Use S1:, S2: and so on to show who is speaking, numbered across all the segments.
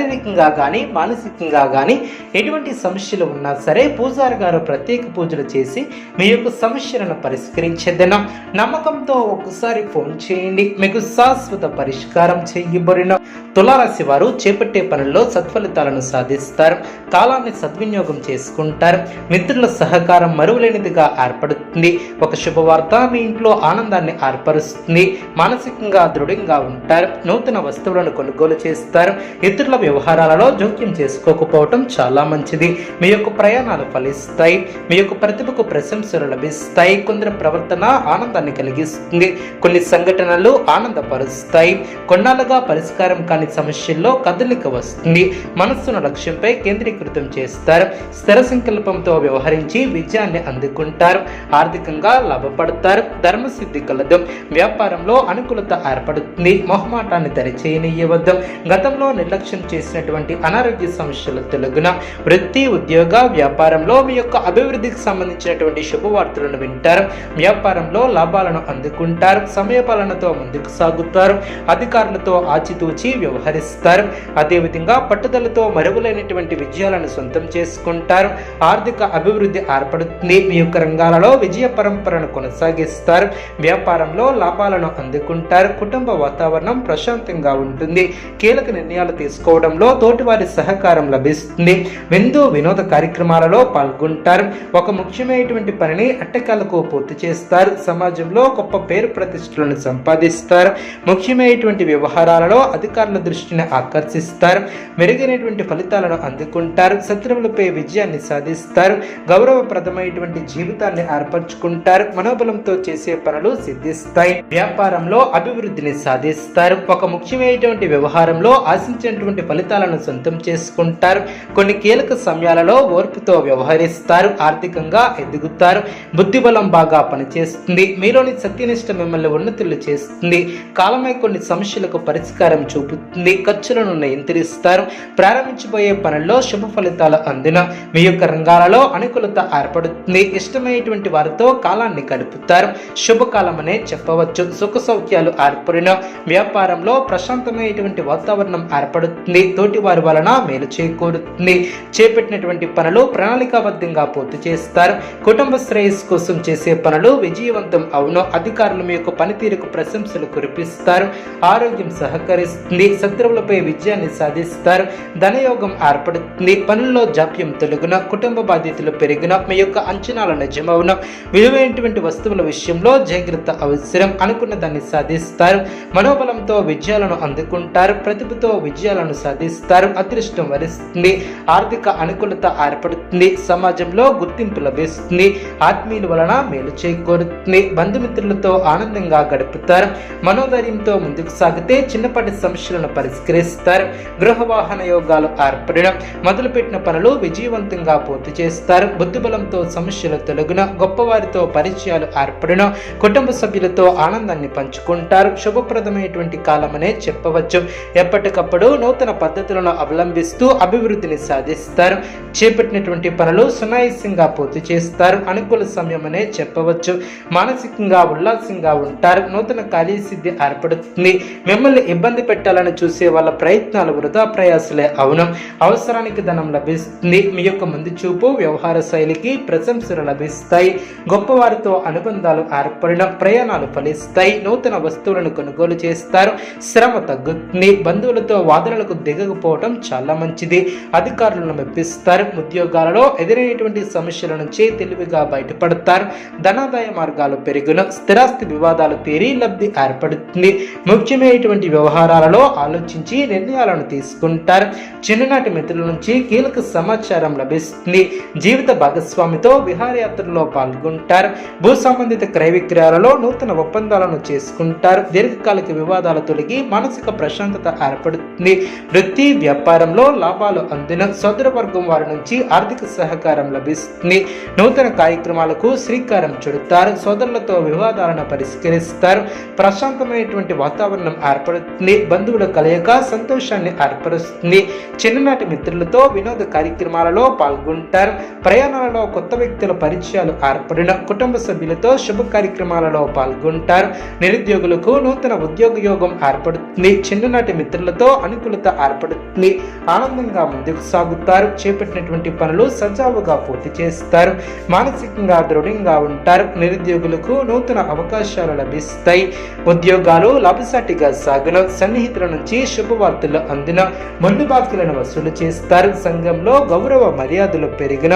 S1: శారీరకంగా కానీ మానసికంగా కానీ ఎటువంటి సమస్యలు ఉన్నా సరే పూజారి గారు ప్రత్యేక పూజలు చేసి మీ యొక్క సమస్యలను పరిష్కరించేదన. నమ్మకంతో ఒకసారి ఫోన్ చేయండి. మీకు శాశ్వత పరిష్కారం చేయబడిన తులారాశి వారు చేపట్టే పనుల్లో సత్ఫలితాలను సాధిస్తారు. కాలాన్ని సద్వినియోగం చేసుకుంటారు. మిత్రుల సహకారం మరువలేనిదిగా ఏర్పడుతుంది. ఒక శుభవార్త మీ ఇంట్లో ఆనందాన్ని ఏర్పరుస్తుంది. మానసికంగా దృఢంగా ఉంటారు. నూతన వస్తువులను కొనుగోలు చేస్తారు. ఇతరుల వ్యవహారాలలో జోక్యం చేసుకోకపోవటం చాలా మంచిది. మీ యొక్క ప్రయాణాలు ఫలిస్తాయి. మీ యొక్క ప్రతిభకు ప్రశంసలు లభిస్తాయి. కొందరి ప్రవర్తన ఆనందాన్ని కలిగిస్తుంది. కొన్ని సంఘటనలు ఆనందపరుస్తాయి. కొన్నాళ్ళుగా పరిష్కారం కాని సమస్యల్లో కదలిక వస్తుంది. మనస్సును లక్ష్యంపై కేంద్రీకృతం చేస్తారు. స్థిర సంకల్పంతో వ్యవహరించి విజయాన్ని అందుకుంటారు. ఆర్థికంగా లాభపడతారు. ధర్మసిద్ధి కలదు. వ్యాపారంలో అనుకూలత ఏర్పడుతుంది. మొహమాటాన్ని దరిచేయనియవద్దు గతంలో నిర్లక్ష్యం చేసినటువంటి అనారోగ్య సమస్యల తొలగున వృత్తి ఉద్యోగ వ్యాపారంలో మీ యొక్క అభివృద్ధికి సంబంధించినటువంటి శుభవార్తలను వింటారు. వ్యాపారంలో లాభాలను అందుకుంటారు. సమయపాలనతో ముందుకు సాగుతారు. అధికారులతో ఆచితూచి వ్యవహరిస్తారు. అదేవిధంగా పట్టుదలతో మరుగులైనటువంటి విజయాలను సొంతం చేసుకుంటారు. ఆర్థిక అభివృద్ధి ఏర్పడుతుంది. మీ యొక్క రంగాలలో విజయ పరంపరను కొనసాగిస్తారు. వ్యాపారంలో లాభాలను అందుకుంటారు. కుటుంబ వాతావరణం ప్రశాంతంగా ఉంటుంది. కీలక నిర్ణయాలు తీసుకోవడం తీసుకోవడంలో తోటివారి సహకారం లభిస్తుంది. విందు వినోద కార్యక్రమాలలో పాల్గొంటారు. ఒక ముఖ్యమైనటువంటి పనిని అట్టకాలకు పూర్తి చేస్తారు. సమాజంలో గొప్ప పేరు ప్రతిష్టలను సంపాదిస్తారు. ముఖ్యమైనటువంటి వ్యవహారాలలో అధికారుల దృష్టిని ఆకర్షిస్తారు. మెరుగైనటువంటి ఫలితాలను అందుకుంటారు. శత్రువులపై విజయాన్ని సాధిస్తారు. గౌరవప్రదమైనటువంటి జీవితాన్ని ఏర్పరచుకుంటారు. మనోబలంతో చేసే పనులు సిద్ధిస్తాయి. వ్యాపారంలో అభివృద్ధిని సాధిస్తారు. ఒక ముఖ్యమైనటువంటి వ్యవహారంలో ఆశించినటువంటి ఫలితాలను సొంతం చేసుకుంటారు. కొన్ని కీలక సమయాలలో ఓర్పుతో వ్యవహరిస్తారు ఆర్థికంగా ఎదుగుతారు. బుద్ధిబలం బాగా పనిచేస్తుంది. మీలోని సత్యనిష్ట మిమ్మల్ని ఉన్నతులు చేస్తుంది. కాలమే కొన్ని సమస్యలకు పరిష్కారం చూపుతుంది. ఖర్చులను నియంత్రిస్తారు. ప్రారంభించబోయే పనుల్లో శుభ ఫలితాలు అందిన మీ యొక్క రంగాలలో అనుకూలత ఏర్పడుతుంది. ఇష్టమైనటువంటి వారితో కాలాన్ని గడుపుతారు. శుభకాలం అనే చెప్పవచ్చు. సుఖ సౌఖ్యాలు ఏర్పడిన వ్యాపారంలో ప్రశాంతమైనటువంటి వాతావరణం ఏర్పడుతుంది. తోటి వారి వలన మేలు చేకూరుతుంది. చేపట్టినటువంటి పనులు ప్రణాళికాబద్ధంగా పూర్తి చేస్తారు. కుటుంబ శ్రేయస్సు కోసం చేసే పనులు విజయవంతం అవును. అధికారులు మీ యొక్క పనితీరుకు ప్రశంసలు కురిపిస్తారు. ఆరోగ్యం సహకరిస్తుంది. శత్రువులపై విజయాన్ని సాధిస్తారు. ధనయోగం ఏర్పడుతుంది. పనుల్లో జాప్యం తొలగున. కుటుంబ బాధ్యతలు పెరిగిన. మీ యొక్క అంచనాలు నిజమవున. విలువైనటువంటి వస్తువుల విషయంలో జాగ్రత్త అవసరం. అనుకున్న దాన్ని సాధిస్తారు. మనోబలంతో విజయాలను అందుకుంటారు. ప్రతిభతో విజయాలను సాధిస్తారు అదృష్టం వరిస్తుంది. ఆర్థిక అనుకూలత ఏర్పడుతుంది. సమాజంలో గుర్తింపు లభిస్తుంది ఆత్మీయుల వలన మేలు చేకూరుతుంది. బంధుమిత్రులతో ఆనందంగా గడుపుతారు. మనోధైర్యంతో ముందుకు సాగితే చిన్నపాటి సమస్యలను పరిష్కరిస్తారు. గృహ వాహన యోగాలు ఏర్పడడం మొదలుపెట్టిన పనులు విజయవంతంగా పూర్తి చేస్తారు. బుద్ధిబలంతో సమస్యలు తొలగిన గొప్పవారితో పరిచయాలు ఏర్పడిన కుటుంబ సభ్యులతో ఆనందాన్ని పంచుకుంటారు. శుభప్రదమైనటువంటి కాలమనే చెప్పవచ్చు. ఎప్పటికప్పుడు నూతన పద్ధతులను అవలంబిస్తూ అభివృద్ధిని సాధిస్తారు. చేపట్టినటువంటి పనులు సునాయాసంగా పూర్తి చేస్తారు. అనుకూల సమయం అనే చెప్పవచ్చు. మానసికంగా ఉల్లాసంగా ఉంటారు. నూతన కార్యసిద్ధి ఏర్పడుతుంది. మిమ్మల్ని ఇబ్బంది పెట్టాలని చూసే వాళ్ళ ప్రయత్నాలు వృధా ప్రయాసలే అవును. అవసరానికి ధనం లభిస్తుంది. మీ యొక్క ముందు చూపు వ్యవహార శైలికి ప్రశంసలు లభిస్తాయి. గొప్పవారితో అనుబంధాలు ఏర్పడిన ప్రయాణాలు ఫలిస్తాయి. నూతన వస్తువులను కొనుగోలు చేస్తారు. శ్రమ తగ్గుతుంది. బంధువులతో వాదనలకు దిగకపోవడం చాలా మంచిది. అధికారులను మెప్పిస్తారు ఉద్యోగాలలో ఎదురైనటువంటి సమస్యల నుంచి తెలివిగా బయటపడతారు. ధనాదాయ మార్గాలు పెరుగున స్థిరాస్తి వివాదాలు తీరి లబ్ధి ఏర్పడుతుంది. ముఖ్యమైనటువంటి వ్యవహారాలలో ఆలోచించి నిర్ణయాలను తీసుకుంటారు. చిన్ననాటి మిత్రుల నుంచి కీలక సమాచారం లభిస్తుంది. జీవిత భాగస్వామితో విహారయాత్రలో పాల్గొంటారు. భూ సంబంధిత క్రయ విక్రయాలలో నూతన ఒప్పందాలను చేసుకుంటారు. దీర్ఘకాలిక వివాదాలు తొలగి మానసిక ప్రశాంతత ఏర్పడుతుంది. వృత్తి వ్యాపారంలో లాభాలు అందిన సోదర వర్గం వారి నుంచి ఆర్థిక సహకారం లభిస్తుంది. నూతన కార్యక్రమాలకు శ్రీకారం చుడతారు. సోదరులతో వివాదాలను పరిష్కరిస్తారు. ప్రశాంతమైనటువంటి వాతావరణం ఏర్పడుతుంది. బంధువుల కలయిక సంతోషాన్ని ఏర్పరుస్తుంది. చిన్ననాటి మిత్రులతో వినోద కార్యక్రమాలలో పాల్గొంటారు. ప్రయాణాలలో కొత్త వ్యక్తుల పరిచయాలు ఏర్పడిన కుటుంబ సభ్యులతో శుభ కార్యక్రమాలలో పాల్గొంటారు. నిరుద్యోగులకు నూతన ఉద్యోగ యోగం ఏర్పడుతుంది. చిన్ననాటి మిత్రులతో అనుకూలత ఏర్పడుతుంది ఆనందంగా ముందుకు సాగుతారు. చేపట్టినటువంటి పనులు సజావుగా పూర్తి చేస్తారు. మానసికంగా దృఢంగా ఉంటారు. నిరుద్యోగులకు నూతన అవకాశాలు లభిస్తాయి. ఉద్యోగాలు లాభసాటిగా సాగిన సన్నిహితుల నుంచి శుభవార్తలు అందిన మొండి బాకీలను వసూలు చేస్తారు. సంఘంలో గౌరవ మర్యాదలు పెరిగిన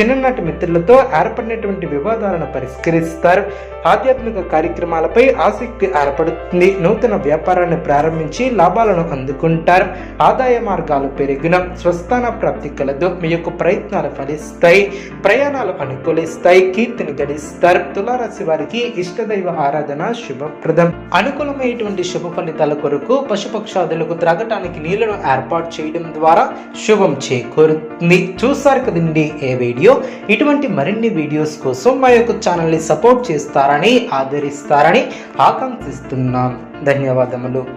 S1: చిన్ననాటి మిత్రులతో ఏర్పడినటువంటి వివాదాలను పరిష్కరిస్తారు. ఆధ్యాత్మిక కార్యక్రమాలపై ఆసక్తి ఏర్పడుతుంది. నూతన వ్యాపారాన్ని ప్రారంభించి లాభాలను అందుకుంటారు. ఆదాయ మార్గాలు పెరిగిన స్వస్థాన ప్రాప్తి కలదు. మీ యొక్క ప్రయత్నాలు ఫలిస్తాయి. ప్రయాణాలు అనుకూలిస్తాయి. కీర్తిని గడిస్తారు. తులారాశి వారికి ఇష్టదైవ ఆరాధన శుభప్రదం. అనుకూలమైనటువంటి శుభ ఫలితాల కొరకు పశుపక్షాదులకు త్రాగటానికి నీళ్ళను ఏర్పాటు చేయడం ద్వారా శుభం చేకూరుతుంది. చూస్తారు కదండి ఏ వీడియో? ఇటువంటి మరిన్ని వీడియోస్ కోసం మా యొక్క ఛానల్ని సపోర్ట్ చేస్తారని ఆదరిస్తారని ఆకాంక్షిస్తున్నాం. ధన్యవాదములు.